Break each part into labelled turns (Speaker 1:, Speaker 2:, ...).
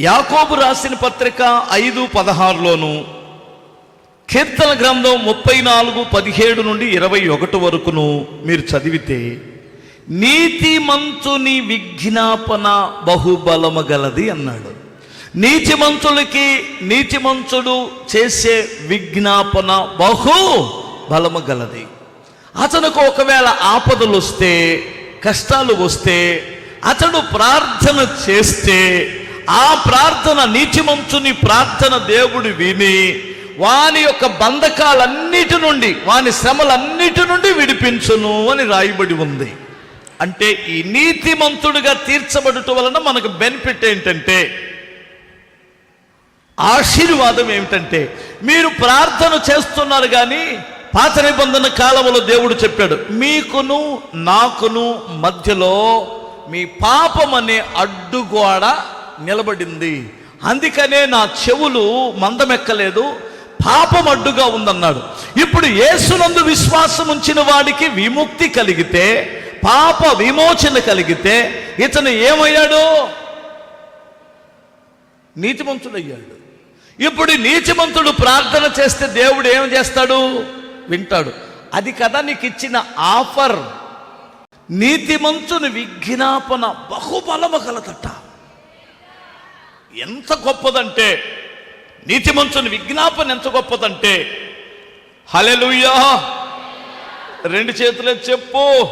Speaker 1: యాకోబు రాసిన పత్రిక ఐదు పదహారులోను కీర్తన గ్రంథం ముప్పై నాలుగు పదిహేడు నుండి ఇరవై ఒకటి వరకును మీరు చదివితే నీతిమంతుని విజ్ఞాపన బహుబలము గలది అన్నాడు. నీతిమంతులకి నీతిమంతుడు చేసే విజ్ఞాపన బహు బలము గలది. అతనుకు ఒకవేళ ఆపదలు వస్తే కష్టాలు వస్తే అతడు ప్రార్థన చేస్తే ఆ ప్రార్థన నీచిమంచుని ప్రార్థన దేవుడు విని వాని యొక్క బంధకాలన్నిటి నుండి వాని శ్రమలన్నిటి నుండి విడిపించును అని రాయబడి ఉంది. అంటే ఈ నీతిమంతుడిగా తీర్చబడటం వలన మనకు బెనిఫిట్ ఏంటంటే ఆశీర్వాదం ఏమిటంటే మీరు ప్రార్థన చేస్తున్నారు కానీ పాత నిబంధన కాలంలో దేవుడు చెప్పాడు మీకును నాకును మధ్యలో మీ పాపం అనే అడ్డుగోడ నిలబడింది. అందుకనే నా చెవులు మందమెక్కలేదు పాపం అడ్డుగా ఉందన్నాడు. ఇప్పుడు యేసునందు విశ్వాసం ఉంచిన వాడికి విముక్తి కలిగితే పాప విమోచన కలిగితే ఇతను ఏమయ్యాడు? నీతిమంతుడయ్యాడు. ఇప్పుడు నీతిమంతుడు ప్రార్థన చేస్తే దేవుడు ఏం చేస్తాడు? వింటాడు. అది కదా నీకు ఇచ్చిన ఆఫర్. నీతిమంతుని విజ్ఞాపన బహుబలము కలదట ఎంత గొప్పదంటే నీతిమంతుని విజ్ఞాపన ఎంత గొప్పదంటే హలెలుయ్యా రెండు చేతులే చెప్పు.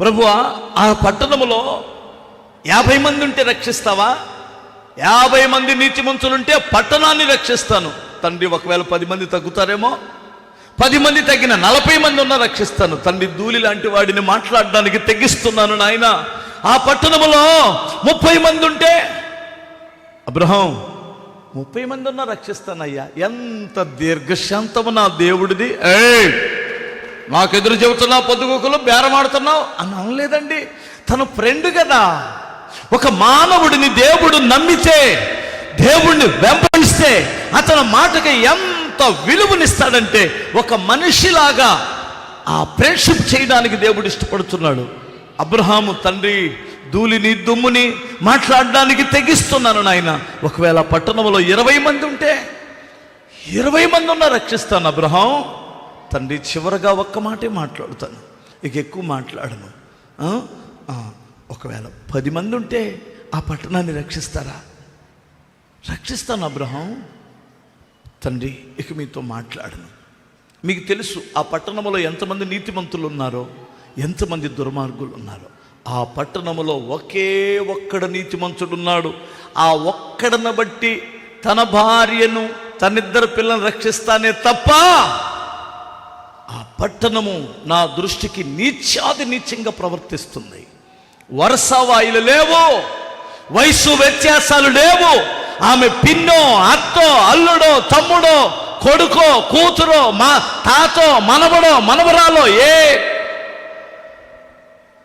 Speaker 1: ప్రభువా ఆ పట్టణములో యాభై మంది ఉంటే రక్షిస్తావా? యాభై మంది నీతిమంతులుంటే పట్టణాన్ని రక్షిస్తాను. తండ్రి ఒకవేళ పది మంది తగ్గుతారేమో? పది మంది తగ్గిన నలభై మంది ఉన్నా రక్షిస్తాను. తండ్రి ధూళి లాంటి వాడిని మాట్లాడడానికి తెగిస్తున్నాను నాయన. ఆ పట్టణములో ముప్పై మంది ఉంటే అబ్రహం ముప్పై మంది ఉన్నా రక్షిస్తానయ్యా. ఎంత దీర్ఘశాంతము నా దేవుడిది. ఏ నాకు ఎదురు పొద్దుగోకులు బేరమాడుతున్నావు అని అనలేదండి. తన ఫ్రెండ్ కదా. ఒక మానవుడిని దేవుడు నమ్మితే దేవుణ్ణి వెంబడిస్తే అతని మాటకి ఎంత విలువనిస్తాడంటే ఒక మనిషిలాగా ఆ ఫ్రెండ్షిప్ చేయడానికి దేవుడు ఇష్టపడుతున్నాడు. అబ్రహాము తండ్రి ధూళిని దుమ్ముని మాట్లాడడానికి తెగిస్తున్నాను నాయన. ఒకవేళ పట్టణంలో ఇరవై మంది ఉంటే ఇరవై మంది ఉన్నా రక్షిస్తాను అబ్రహాం. తండ్రి చివరగా ఒక్క మాటే మాట్లాడుతాను. ఇక ఎక్కువ మాట్లాడను. ఒకవేళ పది మంది ఉంటే ఆ పట్టణాన్ని రక్షిస్తారా? రక్షిస్తాను అబ్రహాం. తండ్రి ఇక మీతో మాట్లాడను. మీకు తెలుసు ఆ పట్టణంలో ఎంతమంది నీతిమంతులు ఉన్నారో? ఎంతమంది దుర్మార్గులు ఉన్నారో. ఆ పట్టణములో ఒకే ఒక్కడ నీతిమంతుడున్నాడు. ఆ ఒక్కడను బట్టి తన భార్యను తనిద్దరు పిల్లలను రక్షిస్తానే తప్ప ఆ పట్టణము నా దృష్టికి నీచాది నీచంగా ప్రవర్తిస్తుంది. వరుసవాయిలు లేవు వయసు వ్యత్యాసాలు లేవు. ఆమె పిన్నో అత్తో అల్లుడో తమ్ముడో కొడుకో కూతురో మా తాతో మనవడో మనవరాలో ఏ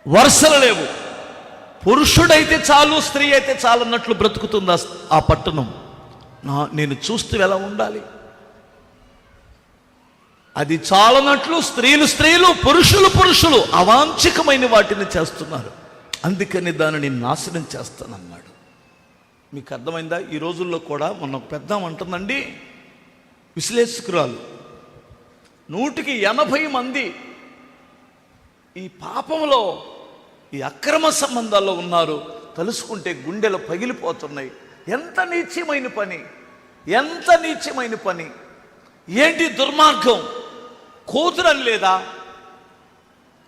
Speaker 1: వరుసలు లేవు. పురుషుడైతే చాలు స్త్రీ అయితే చాలు అన్నట్లు బ్రతుకుతుంది ఆ- పట్టణం. నా నేను చూస్తూ ఎలా ఉండాలి? అది చాలనట్లు స్త్రీలు స్త్రీలు పురుషులు పురుషులు అవాంఛికమైన వాటిని చేస్తున్నారు. అందుకని దానిని నాశనం చేస్తానన్నాడు. మీకు అర్థమైందా? ఈ రోజుల్లో కూడా మొన్న ఒక పెద్ద అంటుందండి విశ్లేషకురాలు నూటికి ఎనభై మంది ఈ పాపంలో ఈ అక్రమ సంబంధాల్లో ఉన్నారు. తలుసుకుంటే గుండెలు పగిలిపోతున్నాయి. ఎంత నీచ్యమైన పని? ఎంత నీచ్యమైన పని? ఏంటి దుర్మార్గం? కూతురని లేదా?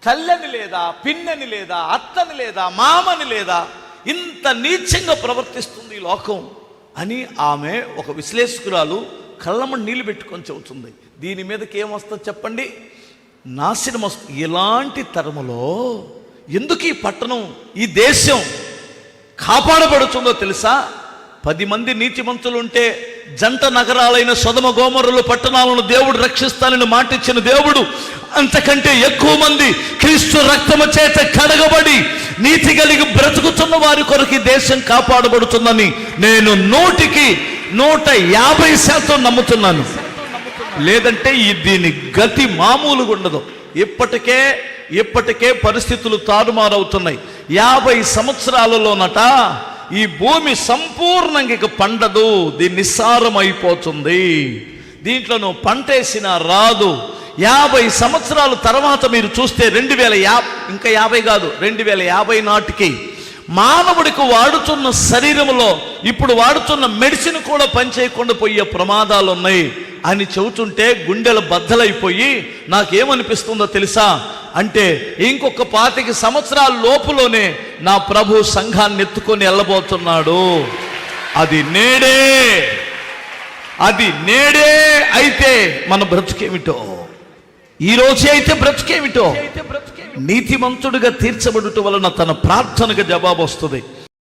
Speaker 1: తల్లని లేదా? పిన్నని లేదా? అత్తని లేదా? మామని లేదా? ఇంత నీచంగా ప్రవర్తిస్తుంది ఈ లోకం అని ఆమె ఒక విశ్లేషకురాలు కళ్ళమ్మ నీళ్ళు పెట్టుకొని చెబుతుంది. దీని మీదకి ఏమొస్తుంది చెప్పండి? నాశనం వస్తుంది ఇలాంటి తరములో ఎందుకు ఈ పట్టణం ఈ దేశం కాపాడబడుతుందో తెలుసా? పది మంది నీతిమంతులు ఉంటే జంట నగరాలైన సొదమ గోమరులు పట్టణాలను దేవుడు రక్షిస్తానని మాటిచ్చిన దేవుడు అంతకంటే ఎక్కువ మంది క్రీస్తు రక్తము చేత కడగబడి నీతి కలిగి బ్రతుకుతున్న వారి కొరకు దేశం కాపాడబడుతుందని నేను నూటికి నూట యాభై శాతం నమ్ముతున్నాను. లేదంటే దీని గతి మామూలుగా ఉండదు ఇప్పటికే ఇప్పటికే పరిస్థితులు తారుమారవుతున్నాయి. యాభై సంవత్సరాలలోనట ఈ భూమి సంపూర్ణంగా ఇక పండదు దీన్ని నిస్సారం అయిపోతుంది దీంట్లో నువ్వు పంట రాదు. యాభై సంవత్సరాల తర్వాత మీరు చూస్తే రెండు వేల యా ఇంకా యాభై కాదు రెండు వేల యాభై నాటికి మానవుడికి వాడుతున్న శరీరంలో ఇప్పుడు వాడుతున్న మెడిసిన్ కూడా పనిచేయకుండా పోయే ప్రమాదాలు ఉన్నాయి అని చెబుతుంటే గుండెలు బద్దలైపోయి నాకేమనిపిస్తుందో తెలుసా? అంటే ఇంకొక పాతికి సంవత్సరాల లోపులోనే నా ప్రభు సంఘాన్ని ఎత్తుకొని వెళ్ళబోతున్నాడు. అది నేడే. అది నేడే అయితే మన బ్రతుకేమిటో? ఈ రోజే అయితే బ్రతుకేమిటో? నీతిమంతుడిగా తీర్చబడుట వలన తన ప్రార్థనకు జవాబు వస్తుంది